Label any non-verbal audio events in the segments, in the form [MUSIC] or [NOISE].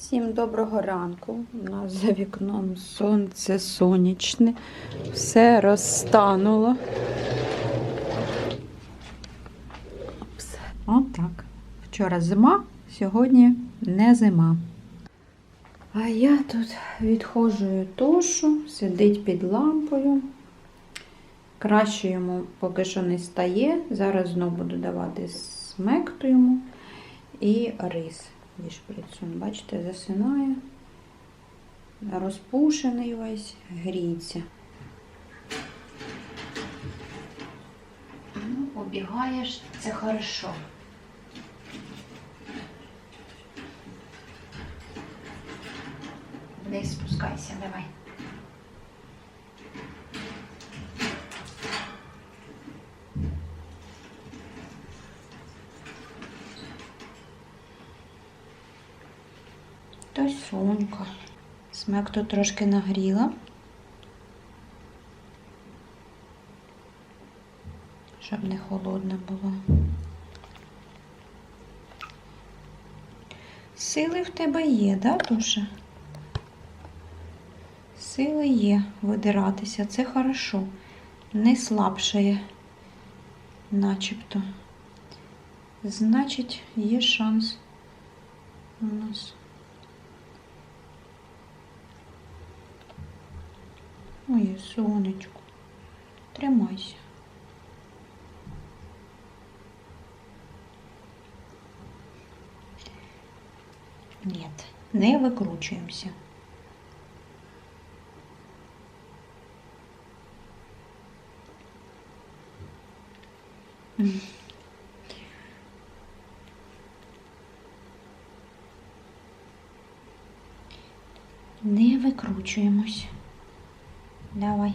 Всім доброго ранку. У нас за вікном сонце сонячне. Все розтануло. Отак. Вчора зима, сьогодні не зима. А я тут відходжую тошу, сидить під лампою. Краще йому поки що не стає. Зараз знову буду давати смекту йому і рис зі шприцом. Бачите, засинає, розпушений весь, гріється. Ну, побігаєш, це хорошо. Вниз спускайся, давай. Та сонька. Смек тут трошки нагріла. Щоб не холодно було. Сили в тебе є, да, Туша? Сили є видиратися, це хорошо. Не слабшає, начебто. Значить, є шанс у нас. Моє сонечко, тримайся. Нет, не викручуємося. Не викручуємось. Давай.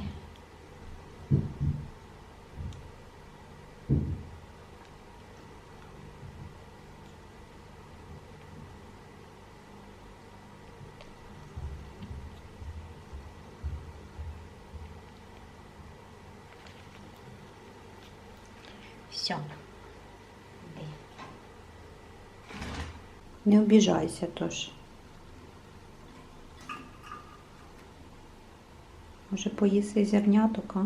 Все. Не обіжайся тож. Може поїси зерняток, а?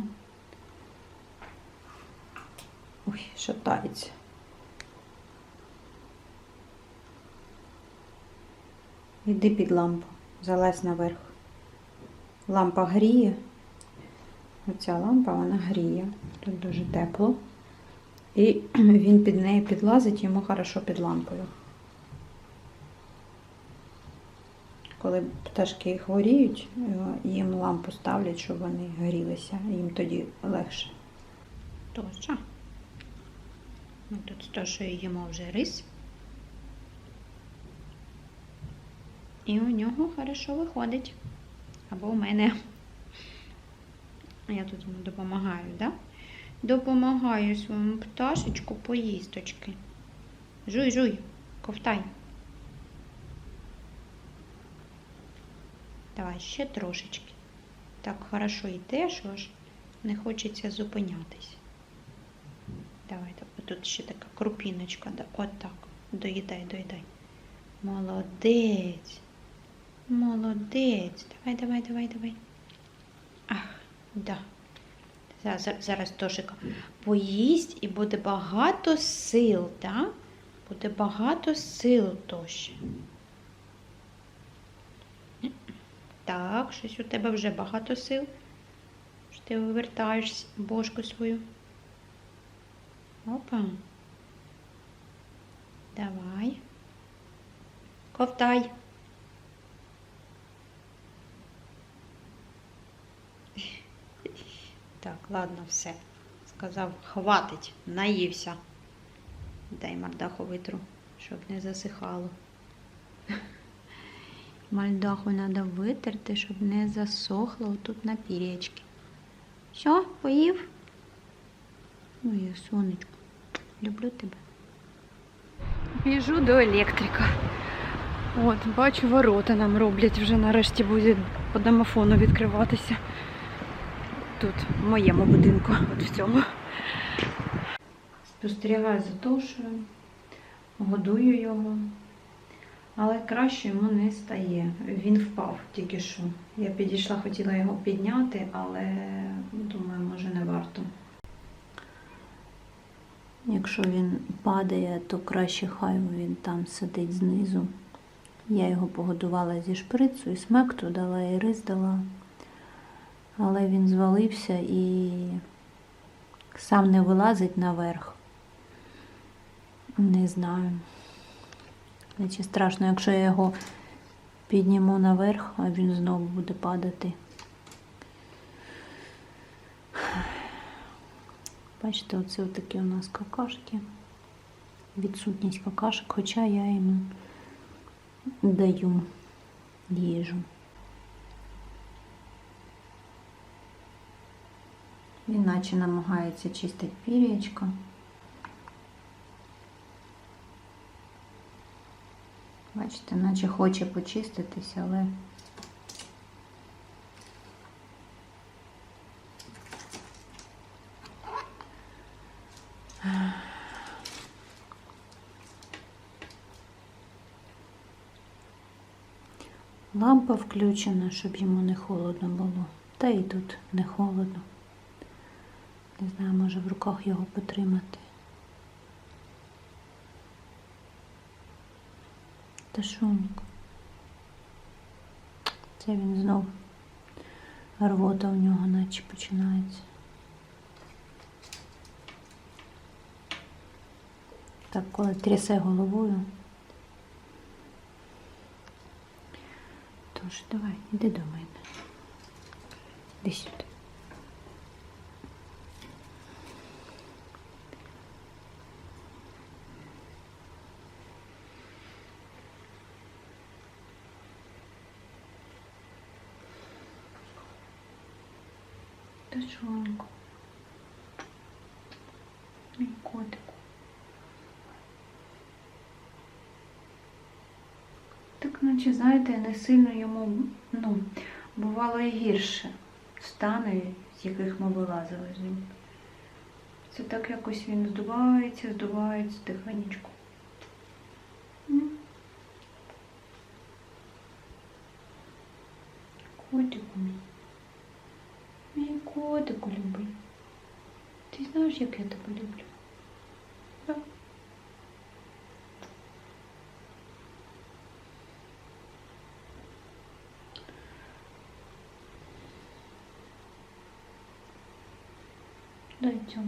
Ой, шатається. Іди під лампу, залазь наверх. Лампа гріє. Оця лампа вона гріє. Тут дуже тепло. І [CLEARS THROAT] він під нею підлазить, йому хорошо під лампою. Коли пташки хворіють, е, їм лампу ставлять, щоб вони грілися, їм тоді легше. Тоша. Ми тут з Тошою їмо вже рис. І у нього хорошо виходить. Або у мене. Я тут йому допомагаю? Да? Допомагаю своєму пташечку поїсточки. Жуй, жуй, ковтай. Давай ще трошечки. Так хорошо йде, що аж не хочеться зупинятись. Давай, тут ще така крупіночка. Да, от так. Доїдай, доїдай. Молодець. Молодець. Давай, давай, давай, давай. Ах, да. Зараз, зараз Тошика поїсть і буде багато сил, так? Буде багато сил Тоші. Так, щось у тебе вже багато сил. Що ти вивертаєш бошку свою. Опа. Давай. Ковтай. Так, ладно, все. Сказав, хватить, наївся. Дай мордаху витру, щоб не засихало. Мальдаху треба витерти, щоб не засохло тут на пір'ячки. Все, поїв? Моє сонечко, люблю тебе. Біжу до електрика. От, бачу, ворота нам роблять вже нарешті буде по домофону відкриватися. Тут, в моєму будинку, от в цьому. Спостерігаю за тушею, годую його. Але краще йому не стає. Він впав тільки що. Я підійшла, хотіла його підняти, але думаю, може не варто. Якщо він падає, то краще хай він там сидить знизу. Я його погодувала зі шприцу і смекту дала, і рис дала. Але він звалився і сам не вилазить наверх. Не знаю. Значить, страшно, якщо я його підніму наверх, а він знову буде падати. Бачите, оце такі у нас какашки. Відсутність какашок, хоча я йому даю їжу. Він наче намагається чистити пір'ячко. Бачите, наче хоче почиститися, але лампа включена, щоб йому не холодно було. Та і тут не холодно. Не знаю, може в руках його потримати. Та. Це він знов рвота у нього наче починається. Так, коли трясе головою. Тож, давай, іди до мене. Іди сюди. Тишонько. Мій котику. Так, наче, знаєте, не сильно йому, ну, бувало і гірше. Стани, з яких ми вилазили з ним. Це так якось він здувається, здувається тихонечко. Котику мій. Мій котику любий. Ти знаєш, як я тебе люблю? Дай.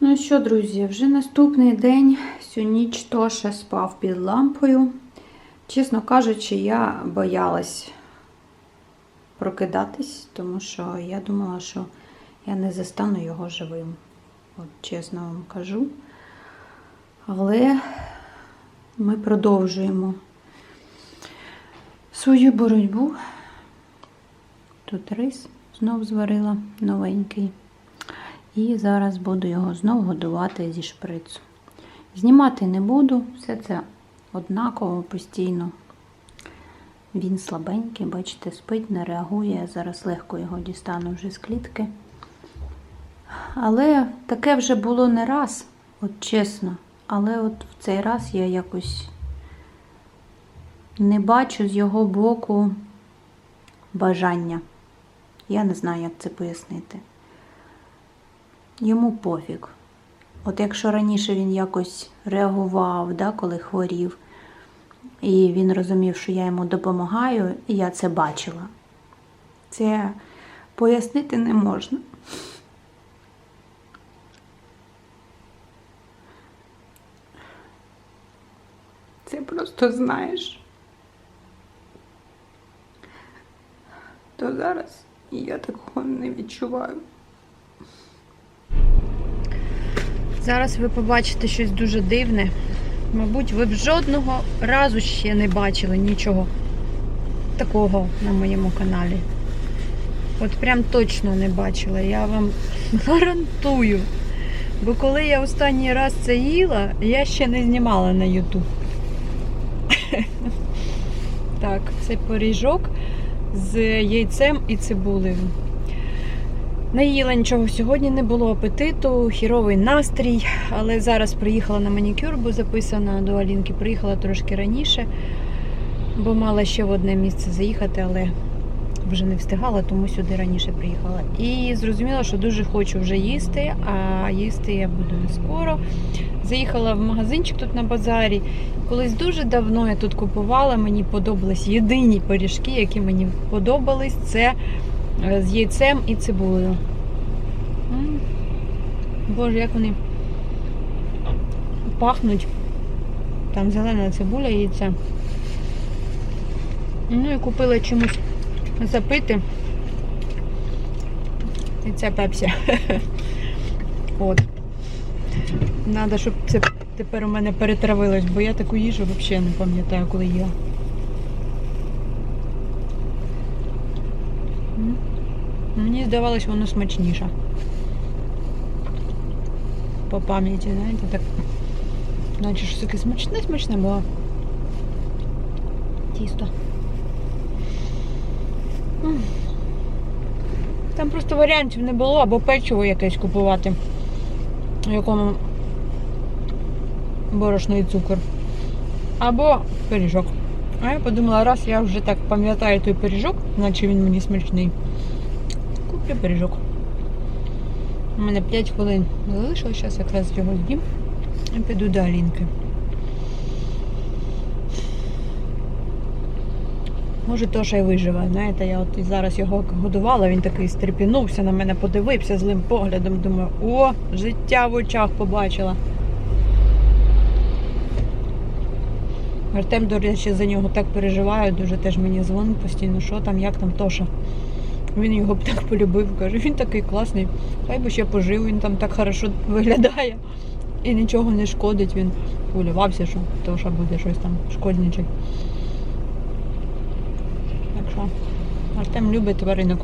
Ну що, друзі, вже наступний день, всю ніч Тоша спав під лампою. Чесно кажучи, я боялась прокидатись, тому що я думала, що я не застану його живим. От чесно вам кажу. Але ми продовжуємо свою боротьбу. Тут рис знов зварила новенький. І зараз буду його знову годувати зі шприцу. Знімати не буду, все це однаково постійно. Він слабенький, бачите, спить, не реагує. Зараз легко його дістану вже з клітки. Але таке вже було не раз, от чесно. Але от в цей раз я якось не бачу з його боку бажання. Я не знаю, як це пояснити. Йому пофіг. От якщо раніше він якось реагував, да, коли хворів, і він розумів, що я йому допомагаю, і я це бачила. Це пояснити не можна. Просто знаєш. То зараз я такого не відчуваю. Зараз ви побачите щось дуже дивне. Мабуть, ви б жодного разу ще не бачили нічого такого на моєму каналі. От прям точно не бачила, я вам [LAUGHS] гарантую. Бо коли я останній раз це їла, я ще не знімала на YouTube. [LAUGHS] Так, це поріжок з яйцем і цибулею. Не їла нічого сьогодні, не було апетиту, хіровий настрій, але зараз приїхала на манікюр, бо записана до Алінки. Приїхала трошки раніше, бо мала ще в одне місце заїхати, але вже не встигала, тому сюди раніше приїхала. І зрозуміла, що дуже хочу вже їсти, а їсти я буду не скоро. Заїхала в магазинчик тут на базарі. Колись дуже давно я тут купувала, мені подобались єдині пиріжки, які мені подобались, це е, з яйцем і цибулею. Боже, як вони пахнуть. Там зелена цибуля, яйце. Ну і купила чимось запити. І це пепсі. [LAUGHS] От. Надо, щоб це тепер у мене перетравилось, бо я таку їжу взагалі не пам'ятаю, коли їла. Мені здавалось, воно смачніше. По пам'яті, знаєте, так. Наче щось таке смачне, смачне було. Тісто. Там просто варіантів не було, або печиво якесь купувати, в якому борошно і цукор. Або пиріжок. А я подумала, раз я вже так пам'ятаю той пиріжок, наче він мені смачний. Куплю пиріжок. У мене 5 хвилин залишилось, зараз якраз його з'їм і піду до Алінки. Може, Тоша й виживе. Знаєте, я от і зараз його годувала, він такий стрепінувся, на мене подивився злим поглядом. Думаю, о, життя в очах побачила. Артем, до речі, за нього так переживає, дуже теж мені дзвонить постійно, що там, як там Тоша. Він його б так полюбив, каже, він такий класний. Хай би ще пожив, він там так хорошо виглядає і нічого не шкодить. Він хвилювався, що Тоша буде щось там шкодничати. Так що Артем любить тваринок.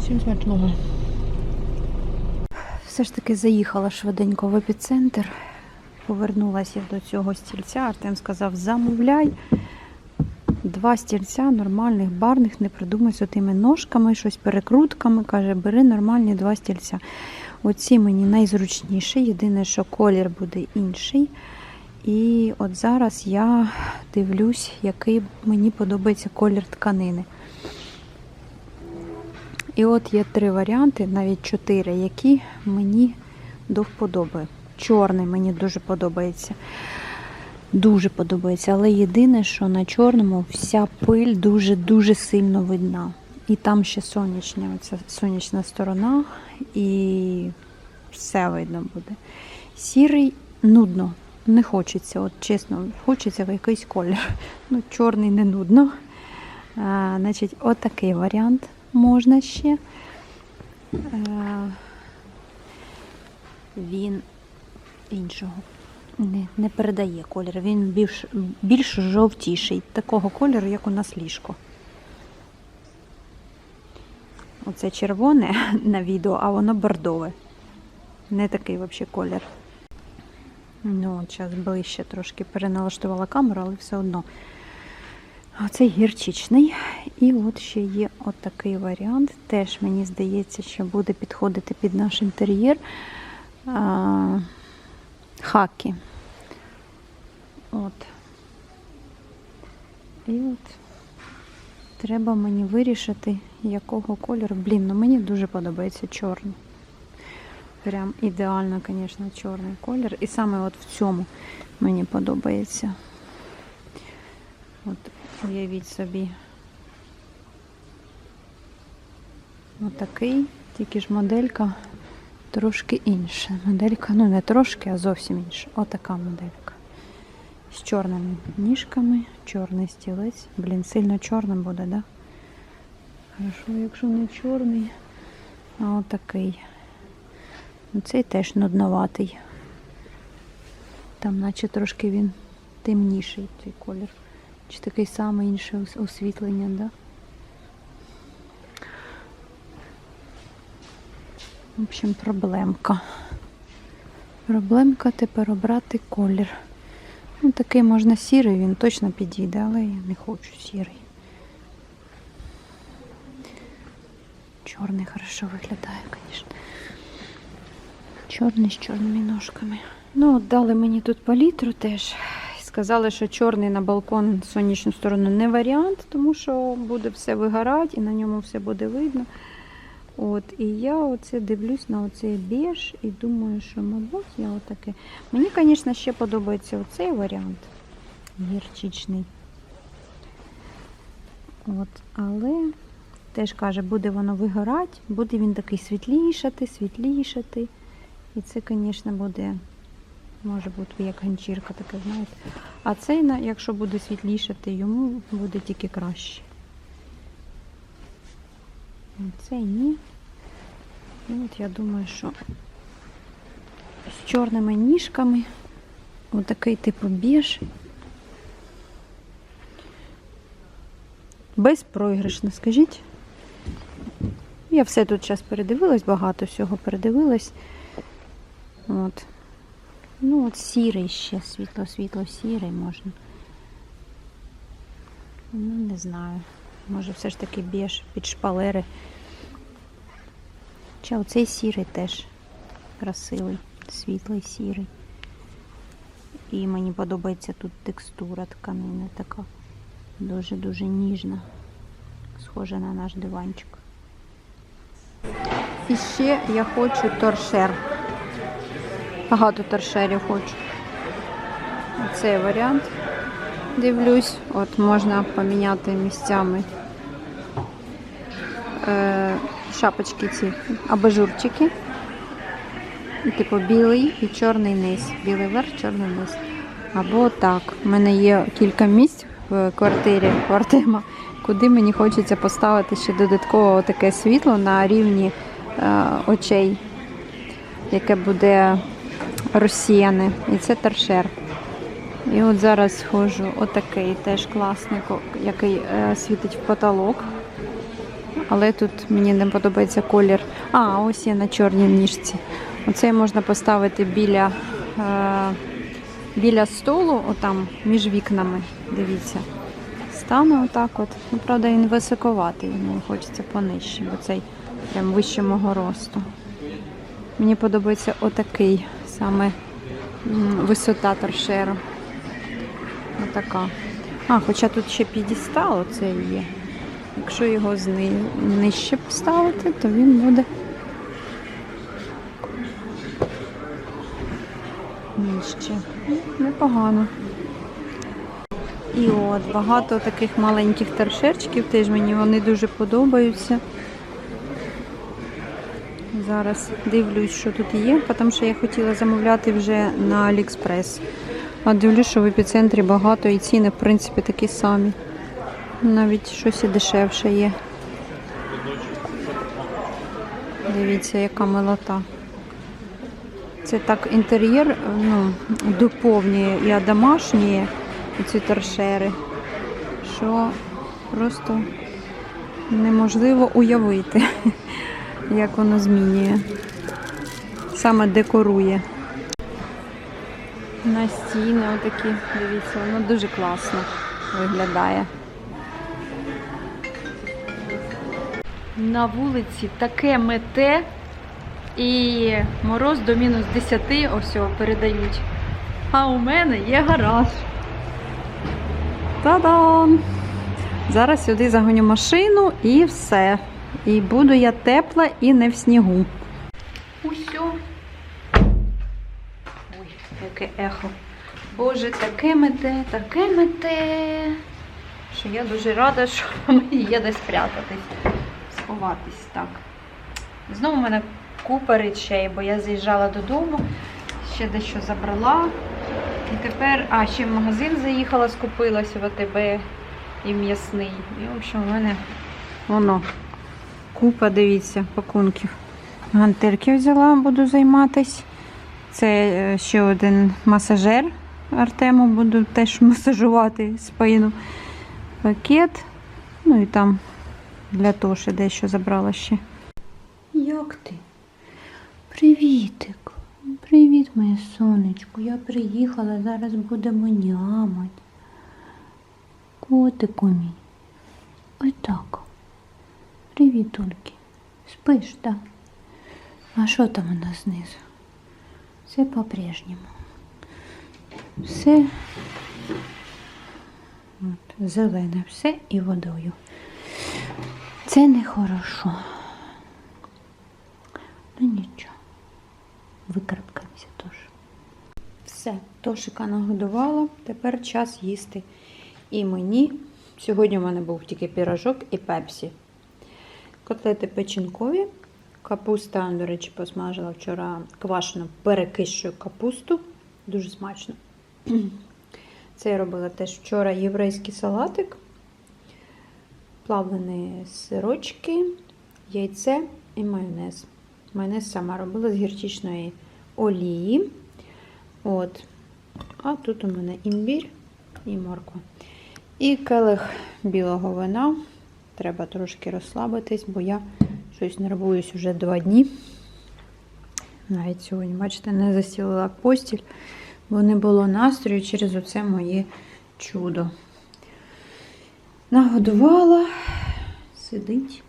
Всім смачного. Все ж таки заїхала швиденько в епіцентр. Повернулася до цього стільця. Артем сказав: замовляй. Два стільця нормальних, барних, не придумай з тими ножками, щось перекрутками. Каже, бери нормальні два стільця. Оці мені найзручніші, єдине, що колір буде інший. І от зараз я дивлюсь, який мені подобається колір тканини. І от є три варіанти, навіть чотири, які мені до вподоби. Чорний мені дуже подобається. Дуже подобається. Але єдине, що на чорному вся пиль дуже-дуже сильно видна. І там ще сонячна, оця сонячна сторона, і все видно буде. Сірий нудно, не хочеться, от чесно, хочеться в якийсь колір. Ну, чорний не нудно. А, значить, отакий варіант можна ще. А, він іншого не, не передає колір. Він більш, більш жовтіший, такого кольору, як у нас ліжко. Оце червоне [LAUGHS] на відео, а воно бордове. Не такий взагалі колір. Ну, зараз ближче трошки переналаштувала камеру, але все одно. Оцей гірчичний. І от ще є отакий варіант. Теж мені здається, що буде підходити під наш інтер'єр. Хакі. От. І от треба мені вирішити, якого кольору. Блін, ну мені дуже подобається чорний. Прям ідеально, звісно, чорний колір. І саме от в цьому мені подобається. От уявіть собі. Отакий, тільки ж моделька трошки інша. Моделька, ну не трошки, а зовсім інша. Отака моделька. З чорними ніжками, чорний стілець. Блін, сильно чорним буде, да? Хорошо, якщо не чорний, а отакий. Ну, Цей теж нудноватий. Там, наче трошки він темніший цей колір. Чи такий самий інше ос- освітлення, да? В общем, проблемка. Проблемка тепер обрати колір. Ну, Такий можна сірий, він точно підійде, але я не хочу сірий. Чорний хорошо виглядає, звісно. Чорний з чорними ножками. Ну, от дали мені тут палітру теж. Сказали, що чорний на балкон сонячну сторону не варіант, тому що буде все вигорати і на ньому все буде видно. От, і я оце дивлюсь на оцей біж і думаю, що, мабуть, я отаке. Мені, звісно, ще подобається оцей варіант гірчичний. От, але теж каже, буде воно вигорати, буде він такий світлішати, світлішати. І це, звісно, буде, може бути як ганчірка таке, знаєте. А цей, якщо буде світлішати, йому буде тільки краще. А Цей ні. І от я думаю, що з чорними ніжками, отакий типу біж. Безпроіграшно, скажіть. Я все тут зараз передивилась, багато всього передивилась. От. Ну, от сірий ще, світло-світло сірий можна. Ну, не знаю. Може, все ж таки біж під шпалери. Чи оцей сірий теж красивий, світлий сірий. І мені подобається тут текстура тканини така дуже-дуже ніжна. Схожа на наш диванчик. І ще я хочу торшер. Багато торшерів хочу. Цей варіант. Дивлюсь, от можна поміняти місцями е, шапочки ці абажурчики. Типу білий і чорний низ. Білий верх, чорний низ. Або так. У мене є кілька місць в квартирі у Артема, куди мені хочеться поставити ще додатково таке світло на рівні е, очей, яке буде розсіяне. І це торшер. І от зараз схожу отакий теж класний, який е, світить в потолок. Але тут мені не подобається колір. А, ось є на чорній ніжці. Оцей можна поставити біля, е, біля столу, отам, між вікнами. Дивіться. Стане отак от. Ну, правда, він високоватий, мені хочеться понижче, бо цей прям вище мого росту. Мені подобається отакий саме висота торшеру. Отака. А, хоча тут ще підістал оцей є. Якщо його нижче поставити, то він буде нижче. Ну, Непогано. І от багато таких маленьких торшерчиків, теж мені вони дуже подобаються. Зараз дивлюсь, що тут є, тому що я хотіла замовляти вже на Аліекспрес. А дивлюсь, що в епіцентрі багато і ціни, в принципі, такі самі. Навіть щось і дешевше є. Дивіться, яка милота. Це так інтер'єр ну, доповнює і домашні ці торшери, що просто неможливо уявити, [LAUGHS] як воно змінює. Саме декорує. На стіни отакі, дивіться, воно дуже класно виглядає. На вулиці таке мете і мороз до мінус 10 ось передають. А у мене є гараж. Та-дам! Зараз сюди загоню машину і все. І буду я тепла і не в снігу. Яке ехо. Боже, таке мете, таке мете. Що я дуже рада, що [LAUGHS] мені є де спрятатись, сховатись так. Знову в мене купа речей, бо я заїжджала додому, ще дещо забрала. І тепер, а, ще в магазин заїхала, скупилася в АТБ і м'ясний. І, в общем, у мене воно. Купа, дивіться, пакунків. Гантирки взяла, буду займатись. Це е, ще один масажер Артему, буду теж [LAUGHS] масажувати спину. Пакет. Ну і там для Тоші дещо забрала ще. Як ти? Привітик. Привіт, моє сонечко. Я приїхала, зараз будемо нямать. Котику мій. Ось так. Привіт, Ольки. Спиш, так? А що там у нас знизу? Все по-прежньому. Все от, зелене, все і водою. Це нехорошо. Ну нічого. Викарабкаємося теж. Все, Тошика нагодувала, тепер час їсти і мені. Сьогодні у мене був тільки пірожок і пепсі. Котлети печінкові. Капуста, до речі, посмажила вчора квашену перекищую капусту. Дуже смачно. [CLEARS THROAT] Це я робила теж вчора єврейський салатик, плавлені сирочки, яйце і майонез. Майонез сама робила з гірчичної олії. От. А тут у мене імбір і морква. І келих білого вина. Треба трошки розслабитись, бо я щось нервуюсь вже два дні. Навіть сьогодні, бачите, не застілила постіль, бо не було настрою через оце моє чудо. Нагодувала, сидить.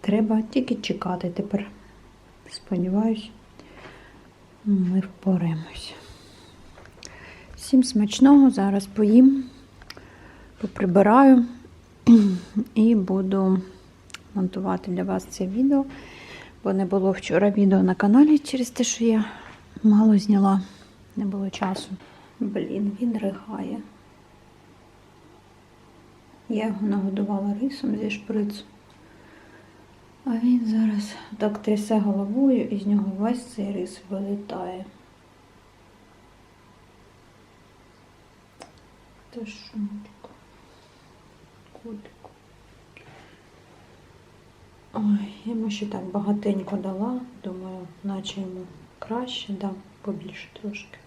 Треба тільки чекати тепер. Сподіваюсь, ми впораємось. Всім смачного, зараз поїм, поприбираю і буду монтувати для вас це відео, бо не було вчора відео на каналі через те, що я мало зняла, не було часу. Блін, він ригає. Я його нагодувала рисом зі шприцу. А він зараз так трясе головою і з нього весь цей рис вилітає. Та шумочка. Котику. Ой, йому ще так багатенько дала. Думаю, наче йому краще, дам побільше трошки.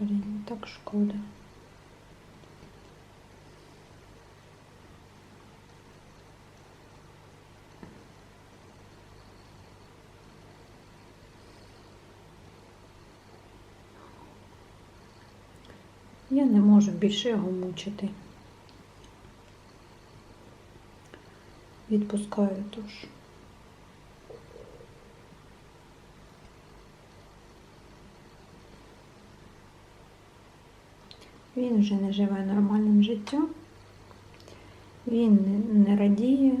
Блін, так шкода. Я не можу більше його мучити. Відпускаю тож. Він вже не живе нормальним життям. Він не, радіє,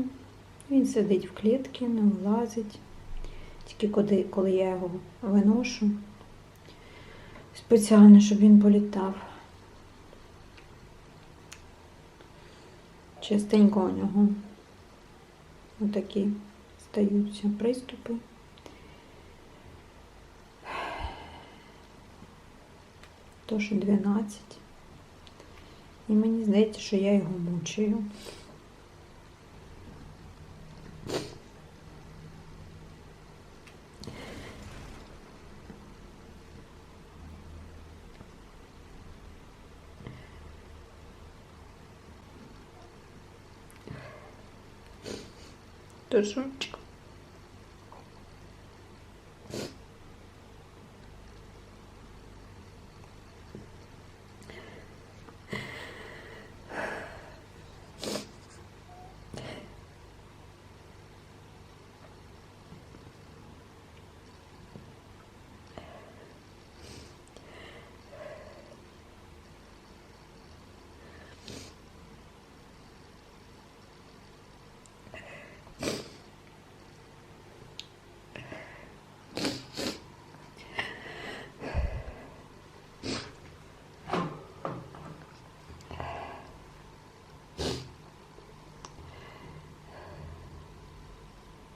він сидить в клітці, не влазить. Тільки коли я його виношу спеціально, щоб він політав. Частенько у нього отакі стаються приступи. Тож 12. І мені здається, що я його мучаю. dursun. Çık.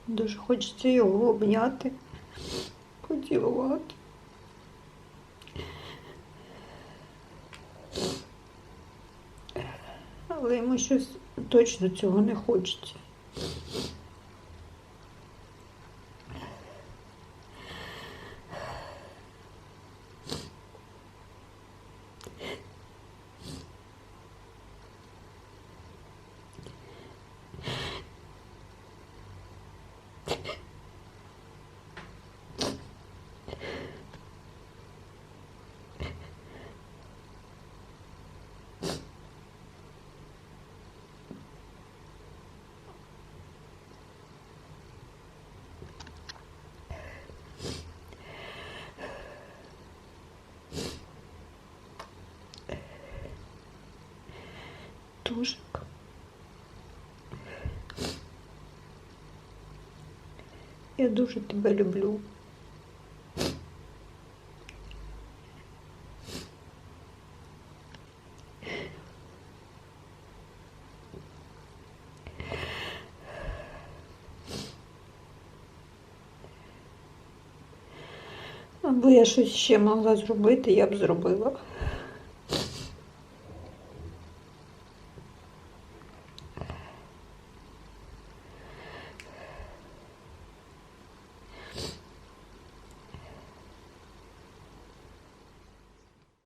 Дуже хочеться його обняти, поцілувати. Але йому щось точно цього не хочеться. Я дуже тебе люблю. Аби я щось ще могла зробити, я б зробила.